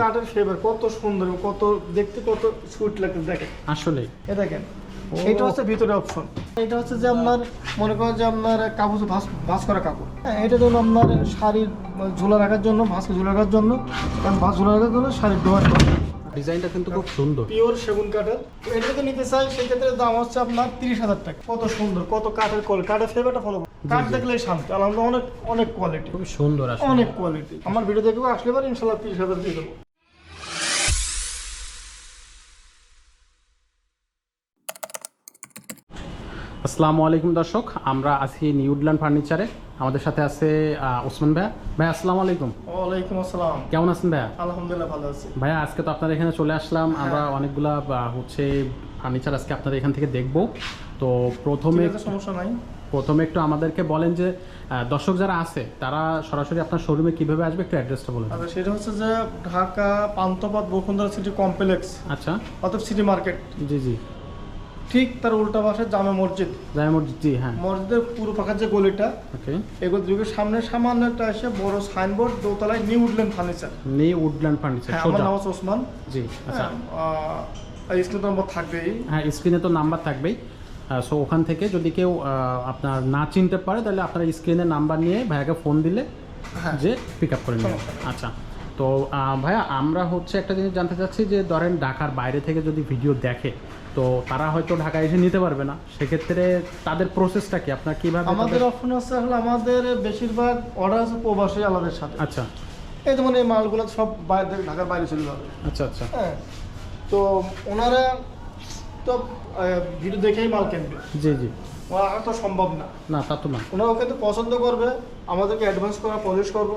কাঠের ফেভার কত সুন্দর কত দেখতে কত সুইট লাগতে দেখেন। আসলে। এ দেখেন এটা হচ্ছে ভিতরে অপশন এটা হচ্ছে যে আপনার মনে করেন যে আপনার কাপড় ভাস ভাস করা কাপড়। হ্যাঁ এটা ধরুন আপনার শাড়ির ঝোলা রাখার জন্য ভাসকে ঝোলা রাখার জন্য কারণ ভাস ঝোলা রাখার জন্য শাড়ির ডোয়ার ডিজাইনটা কিন্তু খুব সুন্দর। পিওর সেগুন কাঠের। এটা যদি নিতে চাই সেক্ষেত্রে দাম হচ্ছে আপনার তিরিশ হাজার টাকা। কত সুন্দর কত কাঠের কল কাঠের ফেভারটা ফলো কাঠ জি। দেখলেই শান্তি আলহামদুলিল্লাহ অনেক অনেক কোয়ালিটি খুব সুন্দর অনেক কোয়ালিটি আমার ভিডিও দেখব আসলে পারে ইনশাল্লাহ তিরিশ হাজার দিয়ে দেবো। আসসালামু আলাইকুম দর্শক আমরা আছি নিউডল্যান্ড ফার্নিচারে। আমাদের সাথে আছে ওসমান ভাইয়া। ভাইয়া আসসালামু আলাইকুম। ওয়ালাইকুম আসসালাম। কেমন আছেন ভাইয়া? আলহামদুলিল্লাহ ভালো আছি। ভাইয়া আজকে তো আপনার এখানে চলে আসলাম। আমরা অনেকগুলা হচ্ছে ফার্নিচার আজকে আপনাদের এখান থেকে দেখব। তো প্রথমে সমস্যা নাই। প্রথমে একটু আমাদেরকে বলেন যে দর্শক যারা আছে তারা সরাসরি আপনার শোরুমে কীভাবে আসবে? একটু অ্যাড্রেসটা বলে দেন। আচ্ছা সেটা হচ্ছে যে ঢাকা পান্থপথ বসুন্ধরা সিটি কমপ্লেক্স আচ্ছা। অথবা সিটি মার্কেট। জি জি। ঠিক তার উল্টা পাশে জামে মসজিদ। জামা মসজিদ জি হ্যাঁ। মসজিদের পুরো ফাঁকার যে গলিটা ওকে। এগুলো যুগের সামনে সামান্য একটা এসে বড় সাইনবোর্ড দোতলায় New Woodland Furniture New Woodland Furniture হ্যাঁ আমার নাম হচ্ছে ওসমান। জি আচ্ছা। স্ক্রিন নম্বর থাকবেই। হ্যাঁ স্ক্রিনে তো নাম্বার থাকবেই। সো ওখান থেকে যদি কেউ আপনার না চিনতে পারে তাহলে আপনার স্ক্রিনে নাম্বার নিয়ে ভাইয়াকে ফোন দিলে হ্যাঁ। যে পিক আপ করে নেবেন আচ্ছা তো ভাইয়া আমরা হচ্ছে একটা জিনিস জানতে চাচ্ছি যে ধরেন ঢাকার বাইরে থেকে যদি ভিডিও দেখে তো তারা হয়তো ঢাকায় এসে নিতে পারবে না। সেক্ষেত্রে তাদের প্রসেসটা কি? আপনার কীভাবে আমাদের অপশন আছে আসলে আমাদের বেশিরভাগ অর্ডার আছে প্রবাসী আলাদের সাথে। আচ্ছা। এই যেমন এই মালগুলো সব বাইরে ঢাকার বাইরে চলে যাবে। আচ্ছা আচ্ছা। হ্যাঁ। তো ওনারা তো ভিডিও দেখেই মাল কেনবে। জি জি। ওরা তো সম্ভব না। না তা তো না। ওনারা কিন্তু পছন্দ করবে আমাদেরকে অ্যাডভান্স করা পলিশ করব।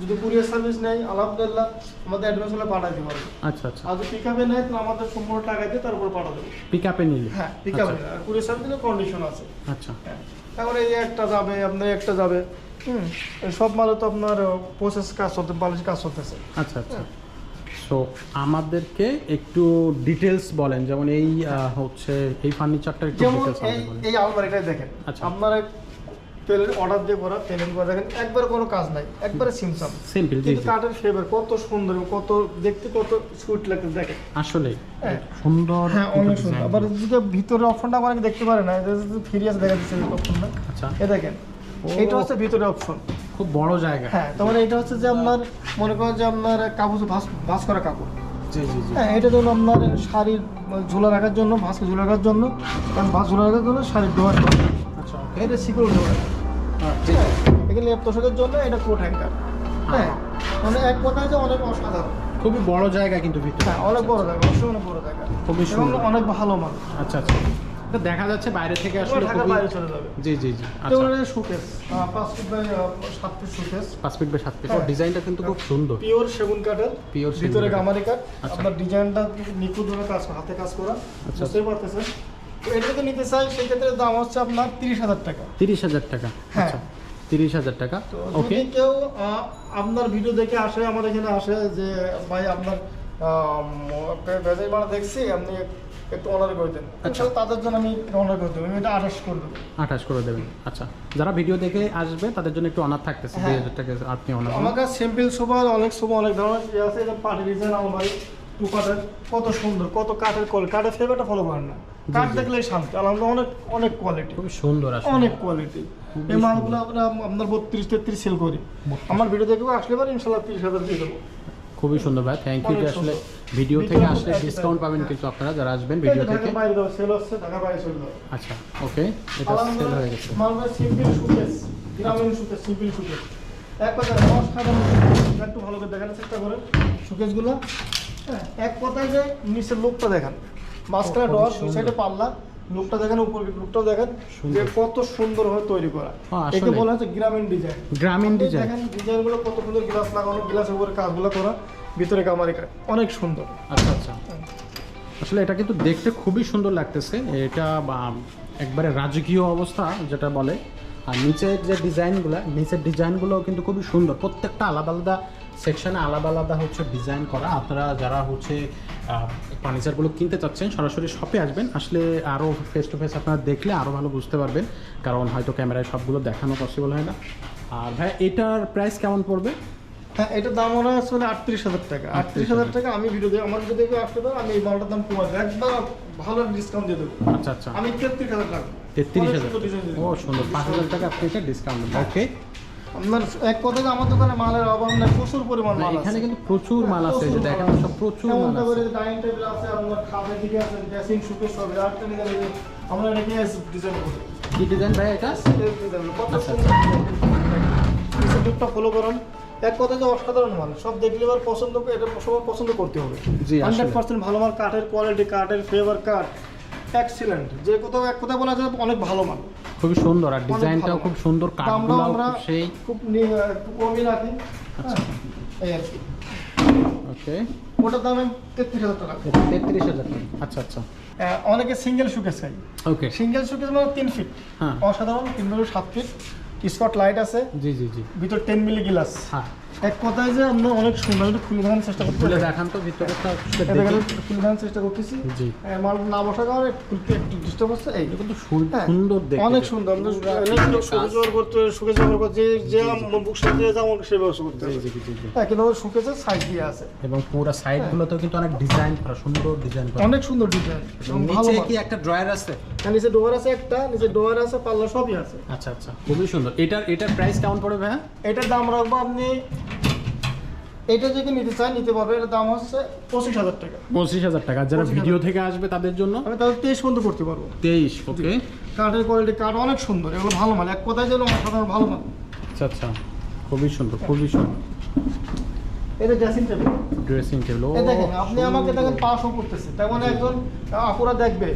যদি কুরিয়ার সার্ভিস নেই আলহামদুলিল্লাহ আমাদের অ্যাডভান্স হলে পাঠাইতে পারবে আচ্ছা আচ্ছা। আর যদি পিক আপে নেয় তাহলে আমাদের সম্পূর্ণ টাকা দিয়ে তারপর পাঠা দেবো। পিক আপে নিলে? হ্যাঁ পিক আপে কুরিয়ার সার্ভিসের কন্ডিশন আছে। আচ্ছা। হ্যাঁ তারপরে এই একটা যাবে আপনার একটা যাবে হুম সব মালে তো আপনার প্রসেস কাজ চলতে পালিশ কাজ চলতেছে। আচ্ছা আচ্ছা। সো আমাদেরকে একটু ডিটেলস বলেন। যেমন এই হচ্ছে এই ফার্নিচারটা একটু ডিটেলস এই আলমারিটাই দেখেন। আচ্ছা। আপনারা তেলের অর্ডার দিয়ে করা পেমেন্ট করে দেখেন একবার কোনো কাজ নাই একবারে সিমসাম সিম্পল জি কিন্তু কাঠের ফেভার কত সুন্দর কত দেখতে কত সুইট লাগতে দেখেন। আসলে হ্যাঁ। সুন্দর হ্যাঁ অনেক সুন্দর। আবার যদি ভিতরে অপশনটা অনেক দেখতে পারে না ফিরিয়াস দেখা দিচ্ছে অপশনটা আচ্ছা। এ দেখেন এটা হচ্ছে ভিতরে অপশন খুব বড় জায়গা। হ্যাঁ তোমার এটা হচ্ছে যে আপনার মনে করেন যে আপনার কাপড় ভাস ভাস করা কাপড়। জি জি জি। হ্যাঁ এটা ধরুন আপনার শাড়ির ঝোলা রাখার জন্য ভাসকে ঝোলা রাখার জন্য কারণ ভাস ঝোলা রাখার জন্য শাড়ির ডোয়ার আচ্ছা এটা সিকিউর ডোয়ার। হ্যাঁ এখানে লেপ তোষকের জন্য এটা কোট হ্যাঙ্গার হ্যাঁ। মানে এক কথায় যে অনেক অসাধারণ। খুবই বড় জায়গা কিন্তু ভিতরে। হ্যাঁ অনেক বড় জায়গা অনেক বড় জায়গা। খুবই সুন্দর। অনেক ভালো মান আচ্ছা আচ্ছা। এটা দেখা যাচ্ছে বাইরে থেকে আসলে ঢাকার বাইরে চলে যাবে। জি জি জি। আচ্ছা। হলো শোকেস পাঁচ ফিট বাই সাত ফিট শোকেস পাঁচ ফিট বাই সাত ফিট হ্যাঁ। ডিজাইনটা কিন্তু খুব সুন্দর। পিওর সেগুন কাঠের পিওর ভিতরে গামারি কাঠ। আচ্ছা। আপনার ডিজাইনটা কাজ হাতে কাজ করা। আচ্ছা। বুঝতেই পারতেছেন? এটা যদি নিতে চাই সেক্ষেত্রে দাম হচ্ছে আপনার তিরিশ হাজার টাকা। তিরিশ হাজার টাকা। হ্যাঁ। আচ্ছা। তিরিশ হাজার টাকা। ওকে। কেউ আহ, আপনার ভিডিও দেখে আসে আমার এখানে আসে যে ভাই আপনার মারা দেখছি আপনি একটু অনার করে দেন। আচ্ছা। তাদের জন্য আমি অনার করে দেবো আমি এটা আঠাশ করে দেবো। আঠাশ করে দেবেন আচ্ছা। যারা ভিডিও দেখে আসবে তাদের জন্য একটু অনার থাকতেছে দুই হ্যাঁ। হাজার টাকা আপনি অনার আমার কাছে সিম্পল সোফা অনেক সোফা অনেক ধরনের ইয়ে আছে এটা পার্টি ডিজাইন আলমারি টু কাঠের কত সুন্দর কত কাঠের কোয়ালিটি কাঠের ফেভারটা ফলো করেন না। কাঠ জি। দেখলেই শান্তি। আলহামদুলিল্লাহ অনেক অনেক কোয়ালিটি খুবই সুন্দর আসলে। অনেক কোয়ালিটি এই মালগুলো আমরা আপনার বত্রিশ তেত্রিশ সেল করি। আমার ভিডিও দেখব আসলে পারে ইনশাল্লাহ তিরিশ হাজার দিয়ে দেবো। খুবই সুন্দর ভাই। থ্যাংক ইউ অনেক আসলে ভিডিও থেকে আসলে ডিসকাউন্ট পাবেন। কিন্তু আপনারা যারা আসবেন ভিডিও থেকে। আচ্ছা ওকে এটা সেল হয়ে গেছে। গ্রামীণ সিম্পল এক কথায় অসাধারণ একটু ভালো করে দেখানোর চেষ্টা হ্যাঁ এক কথায় যে নিচের লোকটা দেখান। মাঝখানে ডর দুই সাইডে পাল্লা। লুকটা দেখেন উপর লুকটাও দেখেন যে কত তৈরি করা। হ্যাঁ, একে। বলা হচ্ছে গ্রামীণ ডিজাইন গ্রামীণ ডিজাইন দেখেন ডিজাইনগুলো কত সুন্দর গ্লাস লাগানো গ্লাসের উপরে কাজগুলো করা ভিতরে কামারি কাজ অনেক সুন্দর। আচ্ছা আচ্ছা। আসলে এটা কিন্তু দেখতে খুবই সুন্দর লাগতেছে। এটা একবারে রাজকীয় অবস্থা যেটা বলে। আর নিচের যে ডিজাইনগুলো নিচের ডিজাইনগুলো কিন্তু খুবই সুন্দর। প্রত্যেকটা আলাদা আলাদা সেকশনে আলাদা আলাদা হচ্ছে ডিজাইন করা। আপনারা যারা হচ্ছে ফার্নিচারগুলো কিনতে চাচ্ছেন সরাসরি শপে আসবেন। আসলে আরও ফেস টু ফেস আপনারা দেখলে আরও ভালো বুঝতে পারবেন। কারণ হয়তো ক্যামেরায় সবগুলো দেখানো পসিবল হয় না। আর ভাই এটার প্রাইস কেমন পড়বে? হ্যাঁ এটার দাম মনে হয় আসলে আটত্রিশ হাজার টাকা। আটত্রিশ হাজার টাকা আমি ভিডিও দিই। আমার ভিডিও দেখে আসতে পারো আমি এই মালটার দাম কমাই দেবো। একদম ভালো ডিসকাউন্ট দিয়ে দেবো। আচ্ছা আচ্ছা। আমি তেত্রিশ হাজার টাকা। তেত্রিশ হাজার ও সুন্দর। পাঁচ হাজার টাকা আপনি এটা ডিসকাউন্ট ওকে আপনার এক কথায় আমার দোকানে মালের অভাব নেই প্রচুর পরিমাণ মাল এখানে কিন্তু প্রচুর মাল আছে যে দেখেন সব প্রচুর মাল আছে। ডাইনিং টেবিল আছে আপনার খাবার দিকে আছে ড্রেসিং শুকে সব আরেকটা নিয়ে আমরা রেখে ডিজাইন করি। কি ডিজাইন ভাই এটা? আচ্ছা, ফলো করুন। এক কথা যে অসাধারণ মাল সব দেখলে এবার পছন্দ করে এটা সবার পছন্দ করতে হবে। জি। হান্ড্রেড পার্সেন্ট ভালো মাল কাঠের কোয়ালিটি কাঠের ফ্লেভার কাঠ এক্সিলেন্ট যে কোথাও এক কথা বলা যায় অনেক ভালো মাল। খুবই সুন্দর আর ডিজাইনটাও খুব সুন্দর কাঠগুলো আমরা সেই। খুব কমই রাখি। আচ্ছা। হ্যাঁ, এই আর কি। ওকে। ওটার দাম তেত্রিশ হাজার টাকা। তেত্রিশ হাজার টাকা। আচ্ছা আচ্ছা। অনেকে সিঙ্গেল শুকেস চাই ওকে। সিঙ্গেল শুকেস মানে তিন ফিট হ্যাঁ। অসাধারণ তিন ফিট সাত ফিট স্পট লাইট আছে। জি জি জি। ভিতর টেন মিলি গ্লাস হ্যাঁ। এক কথায় যে আমরা অনেক সুন্দর একটু খুলে দেখানোর চেষ্টা করতে খুলে দেখান তো ভিতরেটা এটা গেলে খুলে দেখানোর চেষ্টা করতেছি। জি। মাল না বসার কারণে একটু খুলতে একটু ডিস্টার্ব হচ্ছে। এই কিন্তু হ্যাঁ, সুন্দর দেখতে। অনেক সুন্দর। আমরা সুকেশ ব্যবহার করতে সুকেশ ব্যবহার করতে যে বুক সাইজ দিয়ে যেমন সে ব্যবহার করতে জি জি জি হ্যাঁ কিন্তু দিয়ে আছে। এবং পুরো সাইড গুলোতেও কিন্তু অনেক ডিজাইন করা সুন্দর ডিজাইন করা। অনেক সুন্দর ডিজাইন এবং ভালো নিচে কি একটা ড্রয়ার আছে? আর নিচে ডোয়ার আছে একটা নিচে ডোয়ার আছে পাল্লা সবই আছে। আচ্ছা আচ্ছা। খুবই সুন্দর। এটার এটার প্রাইস কেমন পড়বে ভাইয়া? এটার দাম রাখব আপনি এটা যদি নিতে নিতে পারবে। দাম হচ্ছে পঁচিশ হাজার টাকা। পঁচিশ হাজার টাকা। যারা ভিডিও থেকে আসবে তাদের জন্য? আমি তাহলে তেইশ পর্যন্ত করতে পারব। তেইশ ওকে কাঠের কোয়ালিটি কাঠ অনেক সুন্দর এগুলো ভালো মাল। এক কথায় যেন অসাধারণ ভালো মাল। আচ্ছা আচ্ছা। খুবই সুন্দর খুবই সুন্দর। এটা ড্রেসিং টেবিল ড্রেসিং টেবিল দেখেন আপনি আমাকে দেখেন করতেছে। তেমন একজন আপুরা দেখবে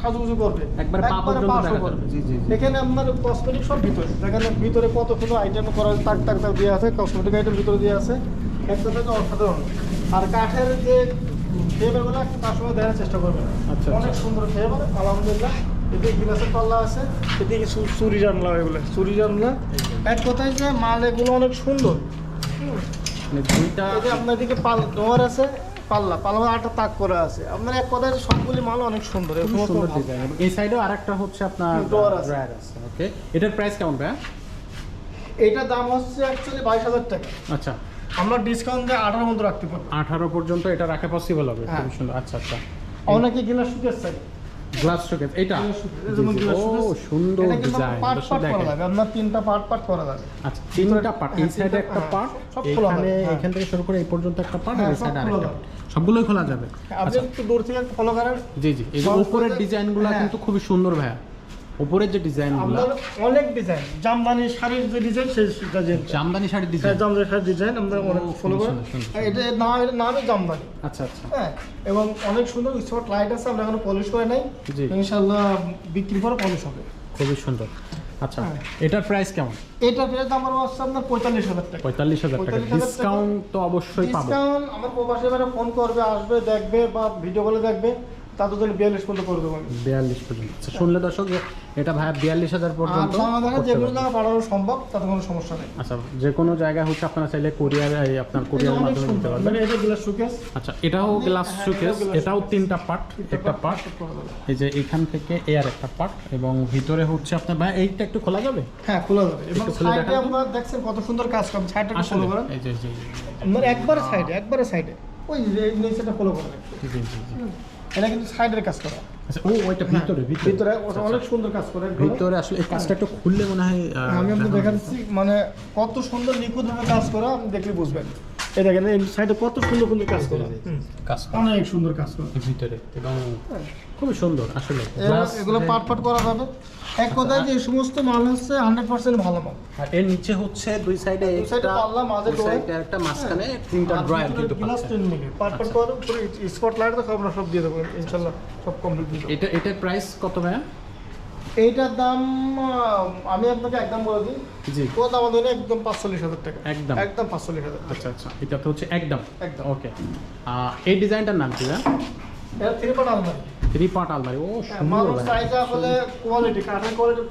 সাজুগুজু করবে। একবারে পা পর্যন্ত পা দেখা show যাবে। করবে। জি, জি, জি। এখানে আপনার কসমেটিক সব ভিতরে। দেখেন ভিতরে কত সুন্দর আইটেম করা তাক তাক তাক দিয়ে আছে কসমেটিক আইটেম ভিতরে দিয়ে আছে। একটা থেকে অসাধারণ। আর কাঠের যে ফেভারগুলো একটু তার সঙ্গে দেখার চেষ্টা করবেন। আচ্ছা, অনেক আচ্ছা। সুন্দর ফেভার আলহামদুলিল্লাহ। এদিকে গিলাসের পাল্লা আছে। এদিকে চুরি জানলা এগুলো চুরি জানলা। এক কথায় যে মাল এগুলো অনেক সুন্দর। মানে দুইটা যে আপনার দিকে পাল ডোয়ার আছে পাল্লা। পাল্লা আটটা তাক করা আছে। আপনার এক কথায় সবগুলি মাল অনেক সুন্দর সুন্দর ডিজাইন এই সাইডেও আরেকটা হচ্ছে আপনার আছে। ওকে এটার প্রাইস কেমন ভাইয়া? এইটার দাম হচ্ছে অ্যাকচুয়ালি বাইশ হাজার টাকা। আচ্ছা। আমরা ডিসকাউন্ট দিয়ে আঠারো মতো রাখতে পারব। আঠারো পর্যন্ত এটা রাখা পসিবল হবে। হ্যাঁ। খুবই সুন্দর। আচ্ছা আচ্ছা। অনেকে গিলাস শুকেস চাই। গ্লাস শোকেস এটা? glass showcase, এই জি, যেমন জি। glass ও সুন্দর ডিজাইন পার্ট পার্ট করা যাবে। আপনার তিনটা পার্ট পার্ট করা যাবে। আচ্ছা তিনটা পার্ট এই হ্যাঁ, সাইডে একটা পার্ট এখানে হ্যাঁ। এখান থেকে শুরু করে এই পর্যন্ত একটা পার্ট আর এই সাইডে আরেকটা সবগুলোই খোলা যাবে। আপনি আচ্ছা। একটু দূর থেকে ফলো করেন। জি জি। এই উপরের ডিজাইনগুলো। কিন্তু খুবই সুন্দর ভাইয়া। উপরের যে ডিজাইনগুলো অনেক ডিজাইন জামদানি শাড়ির যে ডিজাইন সেই ডিজাইন জামদানি শাড়ির হ্যাঁ ডিজাইন জামদানি শাড়ির ডিজাইন আমরা অনেক ফলো সুন্দর, হ্যাঁ, এটা এর নাম জামদানি। আচ্ছা আচ্ছা। হ্যাঁ এবং অনেক সুন্দর স্পট লাইট আছে আমরা এখনও পলিশ করে নাই। জি। ইনশাল্লাহ বিক্রি করে পলিশ হবে। খুবই সুন্দর। আচ্ছা হ্যাঁ। এটার প্রাইস কেমন? এটা দাম আমার হচ্ছে আপনার পঁয়তাল্লিশ হাজার টাকা। পঁয়তাল্লিশ হাজার টাকা। ডিসকাউন্ট তো অবশ্যই পাবো। ডিসকাউন্ট আমার প্রবাসী ফোন করবে আসবে দেখবে বা ভিডিও কলে দেখবে। জন্য বিয়াল্লিশ পর্যন্ত করে দেবো বিয়াল্লিশ পর্যন্ত। আচ্ছা শুনলে দর্শক যে এটা ভাইয়া বিয়াল্লিশ হাজার আর পর্যন্ত করতে যেগুলো পাঠানো সম্ভব তাতে কোনো সমস্যা নেই। আচ্ছা যে কোনো জায়গায় হচ্ছে আপনারা চাইলে কোরিয়ার আপনার কোরিয়ার মাধ্যমে নিতে পারবেন। মানে এটা গ্লাস শোকেস আচ্ছা এটাও গ্লাস হ্যাঁ, শোকেস এটাও glass এটাও। তিনটা পার্ট একটা পার্ট এই যে এখান থেকে এর একটা পার্ট এবং ভিতরে হচ্ছে আপনার ভাই এইটা একটু খোলা যাবে? হ্যাঁ খোলা যাবে। এবং সাইডে আপনারা দেখছেন কত সুন্দর কাজ করবে সাইডটা ফলো করেন। এই যে জি একবারে সাইডে একবারে সাইডে ওই যে এই নিচেটা ফলো করেন। জি জি এটা কিন্তু সাইডের কাজ করা। আচ্ছা ও ওইটা ভিতরে ভিতরে। ওটা আচ্ছা, অনেক সুন্দর কাজ করে ভিতরে আসলে এই কাজটা একটু খুললে মনে হয় আমি আপনাকে দেখানো দেখাচ্ছি মানে কত সুন্দর নিখুঁতভাবে কাজ করা আপনি দেখলে বুঝবেন। এই দেখেন এই সাইডে কত সুন্দর সুন্দর কাজ করা। কাজ করা। অনেক সুন্দর কাজ করা। ভিতরে এবং খুবই সুন্দর আসলে। এগুলো- এগুলো পাট পাট করা যাবে। এক কথায় যে সমস্ত মাল হচ্ছে হান্ড্রেড পার্সেন্ট ভালো মাল। আর এর নিচে হচ্ছে দুই সাইডে দুই side পাল্লা, মাঝে drawer। একটা মাঝখানে তিনটা ড্রয়ার কিন্তু পাচ্ছেন। Ten milli. পাট পাট আচ্ছা। করে পুরো স্পট লাইট তো আমরা সব দিয়ে দেবো ইনশাল্লাহ সব কমপ্লিট দিয়ে এটা এটার প্রাইস কত ভাইয়া? এইটার দাম আমি আপনাকে একদম বলে দিই। জি। পুরো দাম আমাদের একদম পাঁচচল্লিশ হাজার টাকা। একদম। একদম পাঁচচল্লিশ হাজার আচ্ছা আচ্ছা। এটা তো হচ্ছে একদম। একদম। ওকে এই ডিজাইনটার নাম কি এটা থ্রি আলমারি। থ্রি পার্ট আলমারি ও হ্যাঁ, মানুষ। চাইছে আসলে কোয়ালিটি কাঠের কোয়ালিটি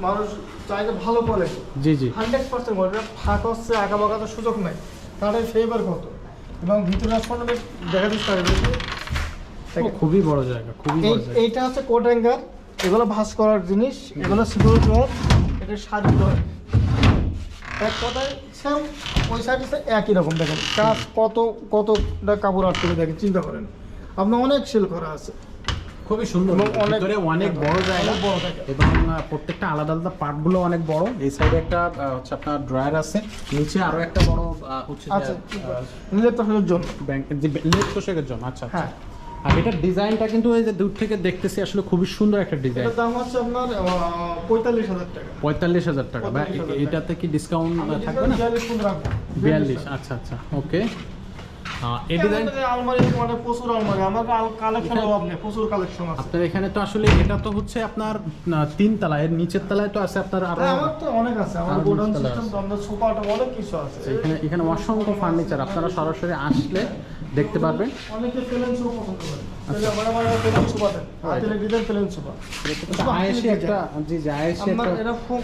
মানুষ চাইছে ভালো কোয়ালিটি জি জি। হান্ড্রেড পার্সেন্ট কোয়ালিটি ফাঁক হচ্ছে আঁকা বাঁকাতে সুযোগ নাই। কাঠের ফেভার কত? এবং ভিতরে আসলে দেখা। চেষ্টা করি খুবই বড় জায়গা খুবই এইটা হচ্ছে কোট অ্যাঙ্গার এগুলো ভাঁজ করার জিনিস এগুলো সিকিউরিটি এটা শাড়ি ডোর এক কথায় সেম ওই সাইডে একই রকম দেখেন। কাজ কত কতটা কাপড় আটকে দেখেন চিন্তা করেন। আপনার অনেক সেল করা আছে। খুবই সুন্দর। অনেক- অনেক বড় জায়গা। এবং প্রত্যেকটা আলাদা আলাদা পার্টগুলো অনেক বড়। এই সাইডে একটা হচ্ছে আপনার ড্রয়ার আছে। নিচে আরও একটা বড় হচ্ছে আচ্ছা জন্য। ব্যাংক তোষকের জন্য আচ্ছা আচ্ছা। হ্যাঁ। আর এটার ডিজাইনটা কিন্তু এই যে দূর থেকে দেখতেছি আসলে খুবই সুন্দর একটা ডিজাইন এটার দাম হচ্ছে আপনার পঁয়তাল্লিশ হাজার টাকা। বা এটাতে কি ডিসকাউন্ট থাকবে না? আচ্ছা আচ্ছা ওকে আপনার এখানে তো আসলে এটা তো হচ্ছে আপনার তিন তলা এর নিচের তলায় তো আছে আপনার আরও হ্যাঁ, আমার তো অনেক আছে আমার গোডাউন সিস্টেম সোফাটা অনেক কিছু আছে। এখানে এখানে অসংখ্য ফার্নিচার আপনারা সরাসরি আসলে দেখতে পারবেন। অনেকে প্লেন সোফা পছন্দ করে। তাহলে বড় বড় প্লেন সোফা দেন। ডিজাইন প্লেন সোফা আয়েসি একটা জি জি আয়েসি একটা এটা খুব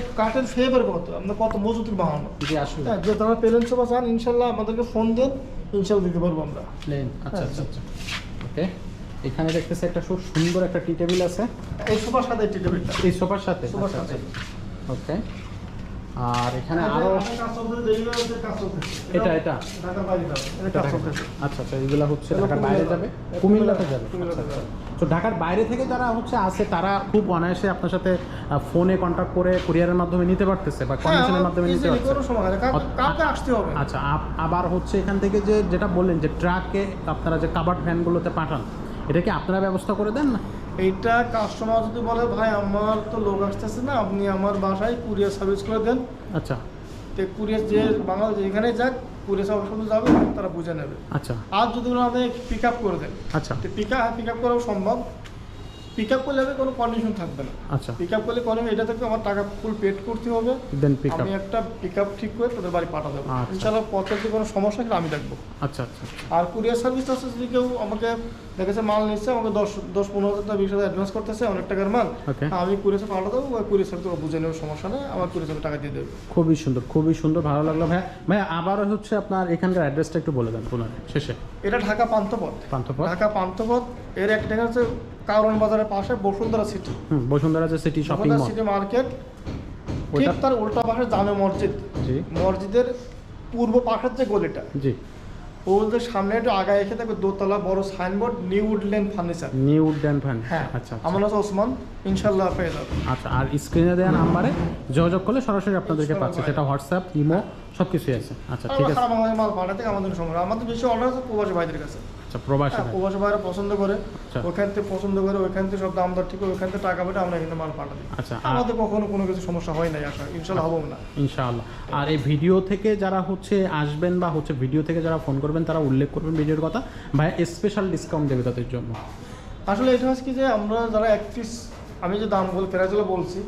ফেভার কত কত মজুতি বানানো জি আসলে। হ্যাঁ যে তারা প্লেন সোফা চান ইনশাল্লাহ আমাদেরকে ফোন দেন। ইনশাল্লাহ দিতে পারব আমরা। প্লেন আচ্ছা হ্যাঁ, আচ্ছা আচ্ছা। ওকে এখানে দেখতেছি একটা খুব সুন্দর একটা টি টেবিল আছে। এই সোফার সাথে টি। টেবিলটা এই সোফার সাথে সোফার আচ্ছা, সাথে। আচ্ছা। ওকে আর এখানে আরও এটা এটা আচ্ছা আচ্ছা এগুলো হচ্ছে ঢাকার বাইরে যাবে? কুমিল্লাতে যাবে। কুমিল্লাতে আচ্ছা, যাবে। আচ্ছা। তো ঢাকার বাইরে থেকে যারা হচ্ছে আসে তারা খুব অনায়াসে আপনার সাথে ফোনে কন্ট্যাক্ট করে কুরিয়ারের মাধ্যমে নিতে পারতেছে বা কন্ডিশনের মাধ্যমে নিতে পারছে হয় না। কাউকে- অত- কাউকে আসতে হবে। না। আচ্ছা আবার হচ্ছে এখান থেকে যে যেটা বললেন যে ট্রাকে আপনারা যে কাবার্ড ভ্যানগুলোতে পাঠান এটা কি আপনারা ব্যবস্থা করে দেন না? এইটা কাস্টমার যদি বলে ভাই আমার তো লোক আসতেছে না আপনি আমার বাসায় কুরিয়ার সার্ভিস করে দেন। আচ্ছা। তো কুরিয়ার যে বাংলা যেখানে যাক কুরিয়ার সার্ভিস শুধু যাবে তারা বুঝে নেবে। আচ্ছা। আর যদি ওনাদের পিক আপ করে দেন আচ্ছা। তো পিক আপ পিক আপ করাও সম্ভব। পিক আপ করলে হবে কোনো কন্ডিশন থাকবে না। আচ্ছা। পিক আপ করলে কোনো এটা থেকে আমার টাকা ফুল পেড করতে হবে। দেন পিক আমি একটা পিক আপ ঠিক করে তোদের বাড়ি পাঠা দেবো আচ্ছা। ইনশাল্লাহ পথে যদি কোনো সমস্যা হলে আমি দেখব। আচ্ছা আচ্ছা আচ্ছা। আর কুরিয়ার সার্ভিস আছে যদি কেউ আমাকে দেখেছে মাল নিচ্ছে আমাকে দশ দশ পনেরো হাজার টাকা বিশ হাজার অ্যাডভান্স করতেছে অনেক টাকার মাল. আমি কুরিয়ার পাঠা দেবো কুরিয়ার সার্ভিস বুঝে নেওয়ার সমস্যা নেই আমার কুরিয়ার টাকা দিয়ে দেবে। খুবই সুন্দর খুবই সুন্দর ভালো লাগল। ভাইয়া ভাইয়া আবার হচ্ছে আপনার এখানকার অ্যাড্রেসটা একটু বলে দেন পুনরায় শেষে। এটা ঢাকা পান্থপথ। পান্থপথ? ঢাকা পান্থপথ এর একটা হচ্ছে কারণ বাজারের পাশে বসুন্ধরা সিটি বসুন্ধরা যে city shopping mall city market ঠিক তার উল্টা পাশে জামে মসজিদ। জি। মসজিদের পূর্ব পাশের যে গলিটা জি। ওদের সামনে একটু আগায় এসে থাকবে দোতলা বড় signboard New Woodland Furniture New Woodland fan হ্যাঁ আচ্ছা আচ্ছা। আমার হচ্ছে ওসমান ইনশাল্লাহ পেয়ে যাবে আচ্ছা আর স্ক্রিনে দেওয়া নাম্বারে যোগাযোগ করলে সরাসরি আপনাদেরকে পাচ্ছে। সেটা হোয়াটসঅ্যাপ ইমো সব কিছুই আছে। আচ্ছা ঠিক আছে। বাংলাদেশের মাল পাঠাতে আমাদের সময়। আমাদের বেশি অর্ডার আছে প্রবাসী ভাইদের কাছে। আচ্ছা প্রবাসী হ্যাঁ, প্রবাসী ভাইরা পছন্দ করে আচ্ছা। ওইখান থেকে পছন্দ করে ওইখান থেকে সব দাম দর ঠিক করে ওইখান থেকে টাকা পেটে আমরা এখানে মাল পাঠাতে আচ্ছা আর আমাদের কখনো কোনো কিছু সমস্যা হয় নাই আশা ইনশাল্লাহ হব না। ইনশাআল্লাহ। আর এই ভিডিও থেকে যারা হচ্ছে আসবেন বা হচ্ছে ভিডিও থেকে যারা ফোন করবেন তারা উল্লেখ করবেন ভিডিওর কথা। ভাই স্পেশাল ডিসকাউন্ট দেবে তাদের জন্য। আসলে এটা হচ্ছে কি যে আমরা যারা এক পিস আমি যে দাম বল প্রাইসগুলো বলছি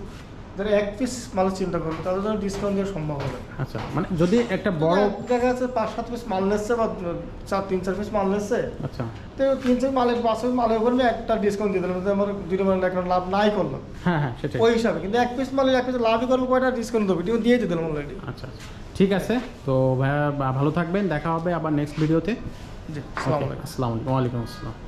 যারা এক পিস মালের চিন্তা করবে তাদের জন্য ডিসকাউন্ট দেওয়া সম্ভব হবে আচ্ছা মানে যদি একটা বড় দেখা যাচ্ছে পাঁচ সাত পিস মাল নিচ্ছে বা চার তিন চার পিস মাল নিচ্ছে আচ্ছা। তো তিন চার মালে পাঁচ পিস মালের উপর একটা ডিসকাউন্ট দিয়ে দিলাম আমার দুটো মাল একটা লাভ নাই করলাম হ্যাঁ হ্যাঁ সেটাই। ওই হিসাবে কিন্তু এক পিস মালে এক পিস লাভই করব কয়টা ডিসকাউন্ট দেবো এটিও দিয়ে দিলাম অলরেডি আচ্ছা আচ্ছা। ঠিক আছে তো ভাইয়া ভালো থাকবেন দেখা হবে আবার নেক্সট ভিডিওতে জি আসসালামু আলাইকুম। আসসালামু আলাইকুম। আসসালাম।